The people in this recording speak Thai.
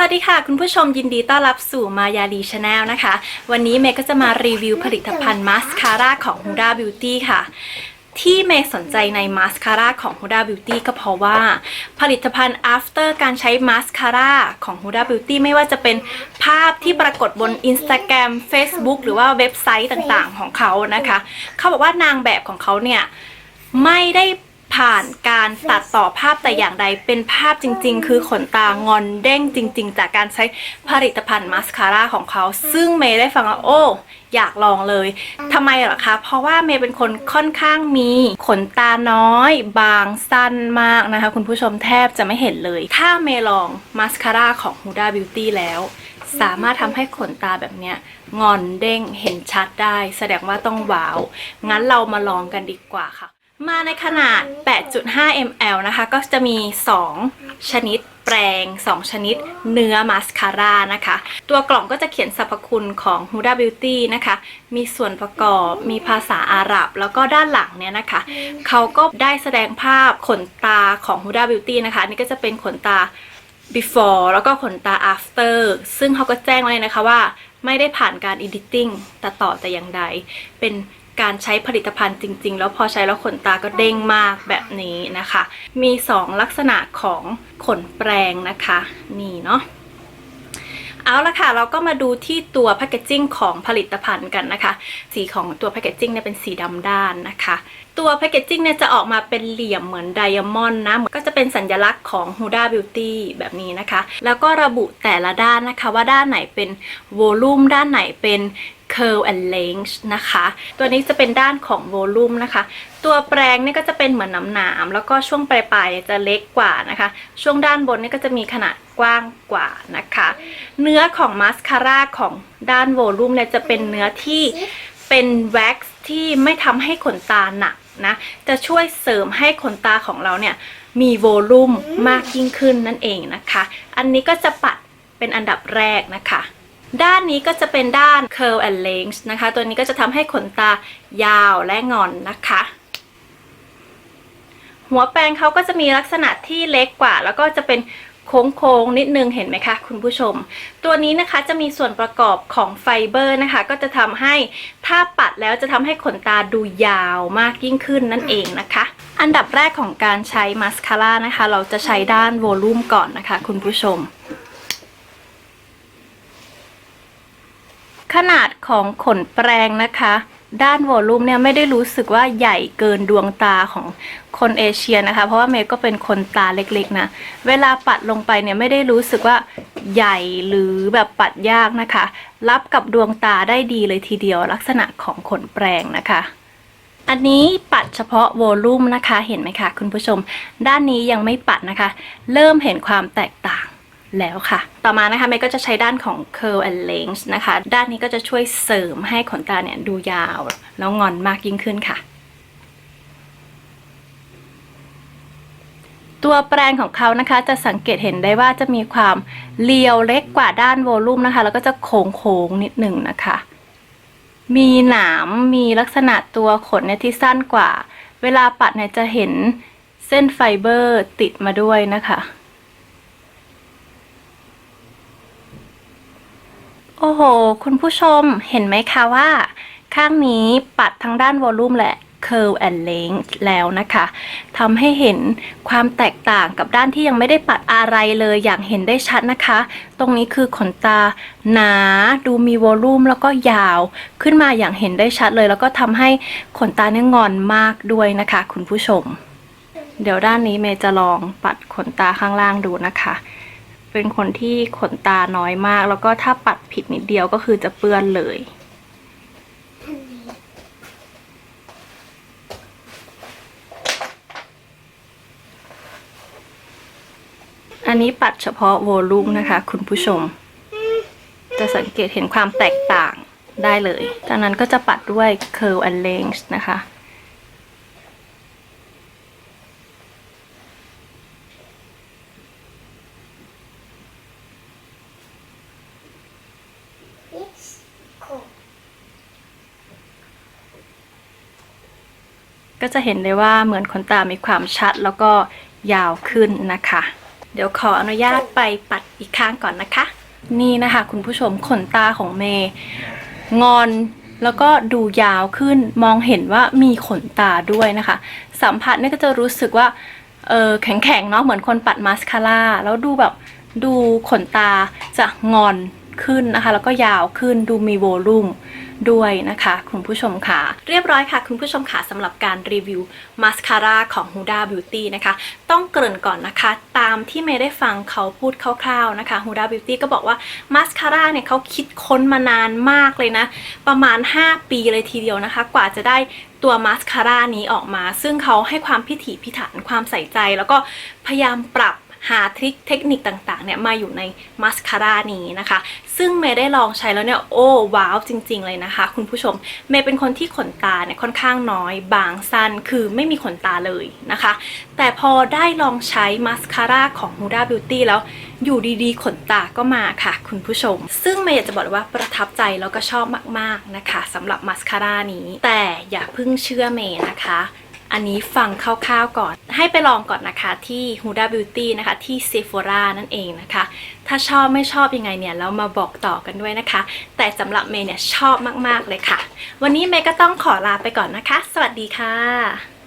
สวัสดีค่ะ คุณผู้ชมยินดีต้อนรับสู่มายาลีชาแนลนะคะ วันนี้เมย์ก็จะมารีวิวผลิตภัณฑ์มาสคาร่าของ Huda Beauty ค่ะ ที่เมย์สนใจในมาสคาร่าของ Huda Beauty ก็เพราะว่า ผลิตภัณฑ์ after การใช้มาสคาร่าของ Huda Beauty ไม่ว่าจะเป็นภาพที่ปรากฏบน Instagram Facebook หรือว่าเว็บไซต์ต่างๆของเขานะคะ เขาบอกว่านางแบบของเขาเนี่ยไม่ได้ ผ่านการตัดต่อภาพแต่อย่างใดเป็นภาพจริง ๆ คือขนตางอนเด้งจริง ๆ จากการใช้ผลิตภัณฑ์มาสคาร่าของเขา ซึ่งเมย์ได้ฟังแล้วโอ้อยากลองเลยทำไมเหรอคะ เพราะว่าเมย์เป็นคนค่อนข้างมีขนตาน้อย บางสั้นมากนะคะ คุณผู้ชมแทบจะไม่เห็นเลย ถ้าเมย์ลองมาสคาร่าของ Huda Beauty แล้ว สามารถทำให้ขนตาแบบเนี้ยงอนเด้งเห็นชัดได้ แสดงว่าต้องว้าว งั้นเรามาลองกันดีกว่าค่ะ มาในขนาด 8.5 ml นะคะ ก็จะมี 2 ชนิดแปรง2 ชนิดเนื้อมาสคาร่านะคะ ตัวกล่องก็จะเขียนสรรพคุณของ Huda Beauty นะคะ มีส่วนประกอบ มีภาษาอาหรับ แล้วก็ด้านหลังเนี่ยนะคะ เขาก็ได้แสดงภาพขนตาของ Huda Beauty นะคะ อันนี่ก็จะเป็นขนตา before แล้วก็ขนตา after ซึ่งเขาก็แจ้งไว้เลยนะคะว่าไม่ได้ผ่านการ editing ตัดต่อแต่อย่างใด เป็น การใช้ผลิตภัณฑ์จริง ๆ แล้วพอใช้แล้วขนตาก็เด้งมากแบบนี้นะคะ มี 2 ลักษณะของขนแปรงนะคะนี่เนาะเอาละค่ะเราก็มาดูที่ตัวแพคเกจจิ้งของผลิตภัณฑ์กันนะคะ สีของตัวแพคเกจจิ้งเนี่ยเป็นสีดำด้านนะคะ ตัวแพคเกจจิ้งเนี่ยจะออกมาเป็นเหลี่ยมเหมือนไดมอนด์นะก็จะเป็นสัญลักษณ์ของ Huda Beauty แบบนี้นะคะ แล้วก็ระบุแต่ละด้านนะคะว่าด้านไหนเป็นโวลูมด้านไหนเป็น curl and length นะคะ ตัวนี้จะเป็นด้านของโวลูมนะคะ ตัวแปรงเนี่ยก็จะเป็นเหมือนน้ำหนามแล้วก็ช่วงปลายๆจะเล็กกว่านะคะ ช่วงด้านบนเนี่ยก็จะมีขนาดกว้างกว่านะคะ เนื้อของมาสคาร่าของด้านโวลูมเนี่ยจะเป็นเนื้อที่เป็นแว็กซ์ที่ไม่ทำให้ขนตาหนักนะ จะช่วยเสริมให้ขนตาของเราเนี่ยมีโวลูมมากยิ่งขึ้นนั่นเองนะคะ อันนี้ก็จะปัดเป็นอันดับแรกนะคะ ด้านนี้ก็จะเป็นด้าน curl and length นะคะ ตัวนี้ก็จะทำให้ขนตายาวและงอนนะคะ หัวแปรงเขาก็จะมีลักษณะที่เล็กกว่า แล้วก็จะเป็นโค้งๆนิดนึงเห็นไหมคะคุณผู้ชม ตัวนี้นะคะจะมีส่วนประกอบของไฟเบอร์นะคะ ก็จะทำให้ถ้าปัดแล้วจะทำให้ขนตาดูยาวมากยิ่งขึ้นนั่นเองนะคะ อันดับแรกของการใช้มาสคาร่านะคะ เราจะใช้ด้านโวลูมก่อนนะคะ คุณผู้ชม ขนาดของขนแปรงนะคะ ด้านวอลลุ่มเนี่ยไม่ได้รู้สึกว่าใหญ่เกินดวงตาของคนเอเชียนะคะ เพราะว่าเมย์ก็เป็นคนตาเล็กๆนะ เวลาปัดลงไปเนี่ยไม่ได้รู้สึกว่าใหญ่หรือแบบปัดยากนะคะ รับกับดวงตาได้ดีเลยทีเดียวลักษณะของขนแปรงนะคะอันนี้ปัดเฉพาะโวลูมนะคะ เห็นไหมคะคุณผู้ชม ด้านนี้ยังไม่ปัดนะคะ เริ่มเห็นความแตกต่าง แล้วค่ะ ต่อมานะคะเมย์ก็จะใช้ด้านของ curl and length นะคะ ด้านนี้ก็จะช่วยเสริมให้ขนตาเนี่ยดูยาว แล้วงอนมากยิ่งขึ้นค่ะ ตัวแปรงของเขานะคะจะสังเกตเห็นได้ว่าจะมีความเรียวเล็กกว่าด้านโวลูมนะคะ แล้วก็จะโค้งๆนิดหนึ่งนะคะ มีหนามมีลักษณะตัวขนเนี่ยที่สั้นกว่า เวลาปัดเนี่ยจะเห็นเส้นไฟเบอร์ติดมาด้วยนะคะ โอ้โห คุณผู้ชมเห็นไหมคะว่า ข้างนี้ปัดทั้งด้านวอลลุ่มและ curl and length แล้วนะคะทำให้เห็นความแตกต่างกับด้านที่ยังไม่ได้ปัดอะไรเลยอย่างเห็นได้ชัดนะคะ ตรงนี้คือขนตาหนาดูมีวอลลุ่มแล้วก็ยาวขึ้นมาอย่างเห็นได้ชัดเลย แล้วก็ทำให้ขนตาเนี่ยงอนมากด้วยนะคะ คุณผู้ชม เดี๋ยวด้านนี้เมย์จะลองปัดขนตาข้างล่างดูนะคะ เป็นคนที่ขนตาน้อยมาก แล้วก็ถ้าปัดผิดนิดเดียวก็คือจะเปื้อนเลย อันนี้ปัดเฉพาะโวลูมนะคะ คุณผู้ชม จะสังเกตเห็นความแตกต่างได้เลย จากนั้นก็จะปัดด้วย curl and length นะคะ ก็จะเห็นได้ว่าเหมือนขนตามีความชัดแล้วก็ยาวขึ้นนะคะ เดี๋ยวขออนุญาตไปปัดอีกข้างก่อนนะคะ นี่นะคะคุณผู้ชมขนตาของเมย์งอนแล้วก็ดูยาวขึ้นมองเห็นว่ามีขนตาด้วยนะคะ สัมผัสเนี่ยก็จะรู้สึกว่าเออแข็งๆเนาะเหมือนคนปัดมาสคาร่าแล้วดูแบบดูขนตาจะงอน ขึ้นนะคะ แล้วก็ยาวขึ้นดูมีโวลูมด้วยนะคะคุณผู้ชมค่ะ เรียบร้อยค่ะคุณผู้ชมค่ะสำหรับการรีวิวมาสคาร่าของ Huda Beauty นะคะ ต้องเกริ่นก่อนนะคะ ตามที่เมย์ได้ฟังเขาพูดคร่าวๆนะคะ Huda Beauty ก็บอกว่ามาสคาร่าเนี่ยเขาคิดค้นมานานมากเลยนะ ประมาณ 5 ปีเลยทีเดียวนะคะ กว่าจะได้ตัวมาสคาร่านี้ออกมา ซึ่งเขาให้ความพิถีพิถันความใส่ใจ แล้วก็พยายามปรับ หาทริคเทคนิคต่างๆเนี่ยมาอยู่ในมาสคาร่านี้นะคะ ซึ่งเมย์ได้ลองใช้แล้วเนี่ยโอ้ว้าวจริง ๆ เลยนะคะ คุณผู้ชมเมย์เป็นคนที่ขนตาเนี่ยค่อนข้างน้อย บางสั้นคือไม่มีขนตาเลยนะคะ แต่พอได้ลองใช้มาสคาร่าของ Huda Beauty แล้วอยู่ดีๆ ขนตาก็มาค่ะ คุณผู้ชม ซึ่งเมย์อยากจะบอกเลยว่าประทับใจแล้วก็ชอบมากๆนะคะสำหรับมาสคาร่านี้ แต่อย่าเพิ่งเชื่อเมย์นะคะ อันนี้ฟังคร่าวๆก่อน ให้ไปลองก่อนนะคะที่ Huda Beauty นะคะที่ Sephora นั่นเองนะคะ ถ้าชอบไม่ชอบยังไงเนี่ยแล้วมาบอกต่อกันด้วยนะคะ แต่สำหรับเมย์เนี่ยชอบมากๆเลยค่ะ วันนี้เมย์ก็ต้องขอลาไปก่อนนะคะ สวัสดีค่ะ